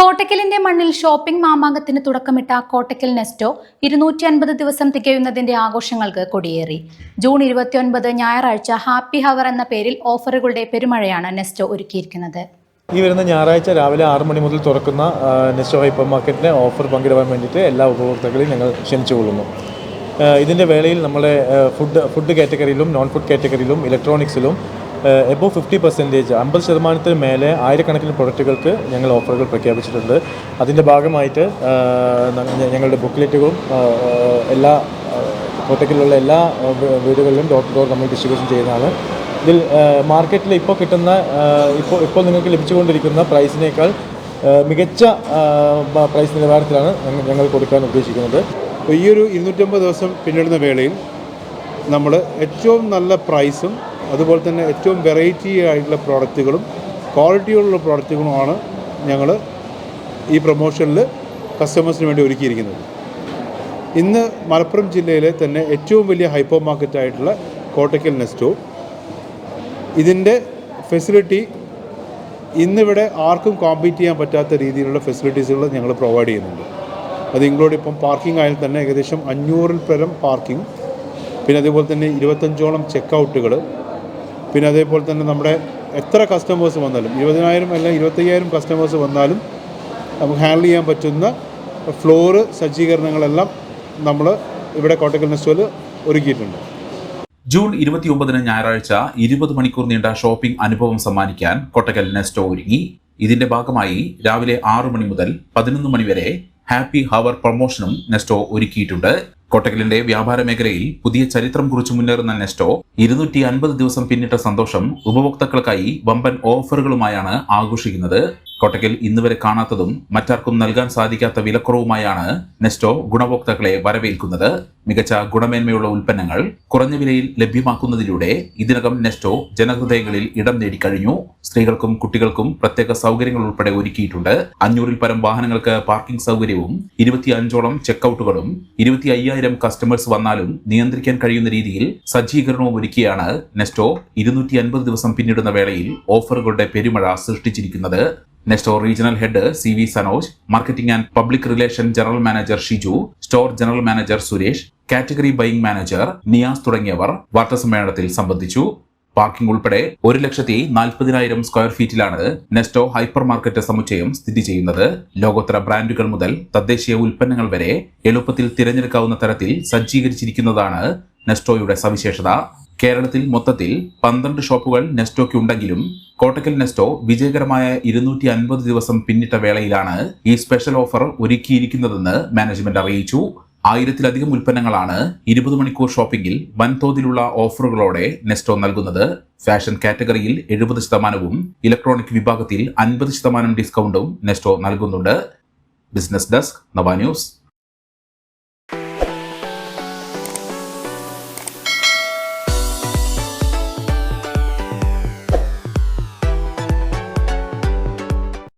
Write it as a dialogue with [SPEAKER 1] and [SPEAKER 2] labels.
[SPEAKER 1] കോട്ടക്കലിന്റെ മണ്ണിൽ ഷോപ്പിംഗ് മാമാങ്കത്തിന് തുടക്കമിട്ട കോട്ടക്കൽ നെസ്റ്റോ ഇരുന്നൂറ്റി അൻപത് ദിവസം തികയുന്നതിന്റെ ആഘോഷങ്ങൾക്ക് കൊടിയേറി. ജൂൺ ഇരുപത്തിയൊൻപത് ഞായറാഴ്ച ഹാപ്പി ഹവർ എന്ന പേരിൽ ഓഫറുകളുടെ പെരുമഴയാണ് നെസ്റ്റോ ഒരുക്കിയിരിക്കുന്നത്.
[SPEAKER 2] ഈ വരുന്ന ഞായറാഴ്ച രാവിലെ ആറ് മണി മുതൽ തുറക്കുന്ന നെസ്റ്റോ ഹൈപ്പർ മാർക്കറ്റിലെ ഓഫർ പങ്കിടുവാൻ വേണ്ടിയിട്ട് എല്ലാ ഉപഭോക്താക്കളെയും ഞങ്ങൾ ക്ഷണിച്ചുകൊള്ളുന്നു ഇതിന്റെ വേളയിൽ നമ്മുടെ ഫുഡ് ഫുഡ് കാറ്റഗറിയിലും നോൺ ഫുഡ് കാറ്റഗറിയിലും ഇലക്ട്രോണിക്സിലും എബോ ഫിഫ്റ്റി പെർസെന്റേജ് അമ്പത് ശതമാനത്തിന് മേലെ ആയിരക്കണക്കിന് പ്രൊഡക്റ്റുകൾക്ക് ഞങ്ങൾ ഓഫറുകൾ പ്രഖ്യാപിച്ചിട്ടുണ്ട്. അതിന്റെ ഭാഗമായിട്ട് ഞങ്ങളുടെ ബുക്ക്ലെറ്റുകളും എല്ലാ കോട്ടക്കിലുള്ള എല്ലാ വീടുകളിലും ഡോർ ടു ഡോർ നമ്മൾ ഡിസ്ട്രിബ്യൂഷൻ ചെയ്യുന്നതാണ്. ഇതിൽ മാർക്കറ്റിൽ ഇപ്പോൾ കിട്ടുന്ന ഇപ്പോൾ ഇപ്പോൾ നിങ്ങൾക്ക് ലഭിച്ചുകൊണ്ടിരിക്കുന്ന പ്രൈസിനേക്കാൾ മികച്ച പ്രൈസ് നിലവാരത്തിലാണ് ഞങ്ങൾ കൊടുക്കാൻ ഉദ്ദേശിക്കുന്നത്.
[SPEAKER 3] ഈ ഒരു ഇരുന്നൂറ്റമ്പത് ദിവസം പിന്നിടുന്ന വേളയിൽ നമ്മൾ ഏറ്റവും നല്ല പ്രൈസും അതുപോലെ തന്നെ ഏറ്റവും വെറൈറ്റി ആയിട്ടുള്ള പ്രോഡക്റ്റുകളും ക്വാളിറ്റിയുള്ള പ്രോഡക്റ്റുകളുമാണ് ഞങ്ങൾ ഈ പ്രൊമോഷനിൽ കസ്റ്റമേഴ്സിന് വേണ്ടി ഒരുക്കിയിരിക്കുന്നത്. ഇന്ന് മലപ്പുറം ജില്ലയിലെ തന്നെ ഏറ്റവും വലിയ ഹൈപ്പർ മാർക്കറ്റായിട്ടുള്ള കോട്ടയ്ക്കൽ നെസ്റ്റോ. ഇതിന്റെ ഫെസിലിറ്റി ഇന്നിവിടെ ആർക്കും കോമ്പീറ്റ് ചെയ്യാൻ പറ്റാത്ത രീതിയിലുള്ള ഫെസിലിറ്റീസുകൾ ഞങ്ങൾ പ്രൊവൈഡ് ചെയ്യുന്നുണ്ട്. അത് ഇൻക്ലൂഡ് ഇപ്പം പാർക്കിംഗ് ആയാൽ തന്നെ ഏകദേശം അഞ്ഞൂറിൽ പരം പാർക്കിംഗ് പിന്നെ അതുപോലെ തന്നെ ഇരുപത്തഞ്ചോളം ചെക്കൗട്ടുകൾ പിന്നെ അതേപോലെ തന്നെ നമ്മുടെ എത്ര കസ്റ്റമേഴ്സ് വന്നാലും ഇരുപതിനായിരം അല്ല ഇരുപത്തയ്യായിരം കസ്റ്റമേഴ്സ് വന്നാലും നമുക്ക് ഹാൻഡിൽ ചെയ്യാൻ പറ്റുന്ന ഫ്ലോറ് സജ്ജീകരണങ്ങളെല്ലാം നമ്മൾ ഇവിടെ കോട്ടക്കൽ നെസ്റ്റോയിൽ ഒരുക്കിയിട്ടുണ്ട്.
[SPEAKER 4] ജൂൺ ഇരുപത്തിയൊമ്പതിന് ഞായറാഴ്ച ഇരുപത് മണിക്കൂർ നീണ്ട ഷോപ്പിംഗ് അനുഭവം സമ്മാനിക്കാൻ കൊട്ടക്കൽ നെസ്റ്റോ ഒരുങ്ങി. ഇതിന്റെ ഭാഗമായി രാവിലെ ആറു മണി മുതൽ പതിനൊന്ന് മണി വരെ ഹാപ്പി ഹവർ പ്രൊമോഷനും നെസ്റ്റോ ഒരുക്കിയിട്ടുണ്ട്. കൊട്ടക്കലിന്റെ വ്യാപാര മേഖലയിൽ പുതിയ ചരിത്രം കുറിച്ച് മുന്നേറുന്ന നെസ്റ്റോ ഇരുന്നൂറ്റി അൻപത് ദിവസം പിന്നിട്ട സന്തോഷം ഉപഭോക്താക്കൾക്കായി വമ്പൻ ഓഫറുകളുമായാണ് ആഘോഷിക്കുന്നത്. കൊട്ടക്കൽ ഇന്നുവരെ കാണാത്തതും മറ്റാർക്കും നൽകാൻ സാധിക്കാത്ത വിലക്കുറവുമായാണ് നെസ്റ്റോ ഗുണഭോക്താക്കളെ വരവേൽക്കുന്നത്. മികച്ച ഗുണമേന്മയുള്ള ഉൽപ്പന്നങ്ങൾ കുറഞ്ഞ വിലയിൽ ലഭ്യമാക്കുന്നതിലൂടെ ഇതിനകം നെസ്റ്റോ ജനഹൃദയങ്ങളിൽ ഇടം നേടിക്കഴിഞ്ഞു സ്ത്രീകൾക്കും കുട്ടികൾക്കും പ്രത്യേക സൗകര്യങ്ങൾ ഉൾപ്പെടെ ഒരുക്കിയിട്ടുണ്ട്. അഞ്ഞൂറിൽ പരം വാഹനങ്ങൾക്ക് പാർക്കിംഗ് സൗകര്യവും ഇരുപത്തി അഞ്ചോളം ചെക്കൗട്ടുകളും ഇരുപത്തി അയ്യായിരം കസ്റ്റമേഴ്സ് വന്നാലും നിയന്ത്രിക്കാൻ കഴിയുന്ന രീതിയിൽ സജ്ജീകരണവും ഒരുക്കിയാണ് നെസ്റ്റോ ഇരുന്നൂറ്റി അൻപത് ദിവസം പിന്നിടുന്ന വേളയിൽ ഓഫറുകളുടെ പെരുമഴ സൃഷ്ടിച്ചിരിക്കുന്നത്. Nesto regional head C V Sanoj marketing and public relation general manager Shiju store general manager Suresh category buying manager Niyas തുടങ്ങിയവർ വാർത്താ സമ്മേളനത്തിൽ സംബന്ധിച്ചു. പാർക്കിംഗ് ഉൾപ്പെടെ ഒരു ലക്ഷത്തി നാൽപ്പതിനായിരം സ്ക്വയർ ഫീറ്റിലാണ് നെസ്റ്റോ ഹൈപ്പർ മാർക്കറ്റ് സമുച്ചയം സ്ഥിതി ചെയ്യുന്നത്. ലോകോത്തര ബ്രാൻഡുകൾ മുതൽ തദ്ദേശീയ ഉൽപ്പന്നങ്ങൾ വരെ എളുപ്പത്തിൽ തിരഞ്ഞെടുക്കാവുന്ന തരത്തിൽ സജ്ജീകരിച്ചിരിക്കുന്നതാണ് നെസ്റ്റോയുടെ സവിശേഷത. കേരളത്തിൽ മൊത്തത്തിൽ പന്ത്രണ്ട് ഷോപ്പുകൾ നെസ്റ്റോയ്ക്ക് ഉണ്ടെങ്കിലും കോട്ടക്കൽ നെസ്റ്റോ വിജയകരമായ ഇരുന്നൂറ്റി അൻപത് ദിവസം പിന്നിട്ട വേളയിലാണ് ഈ സ്പെഷ്യൽ ഓഫർ ഒരുക്കിയിരിക്കുന്നതെന്ന് മാനേജ്മെന്റ് അറിയിച്ചു. ആയിരത്തിലധികം ഉൽപ്പന്നങ്ങളാണ് ഇരുപത് മണിക്കൂർ ഷോപ്പിംഗിൽ വൻതോതിലുള്ള ഓഫറുകളോടെ നെസ്റ്റോ നൽകുന്നത്. ഫാഷൻ കാറ്റഗറിയിൽ എഴുപത് ശതമാനവും ഇലക്ട്രോണിക് വിഭാഗത്തിൽ അൻപത് ശതമാനം ഡിസ്കൗണ്ടും നെസ്റ്റോ നൽകുന്നുണ്ട്. Business desk Nava news.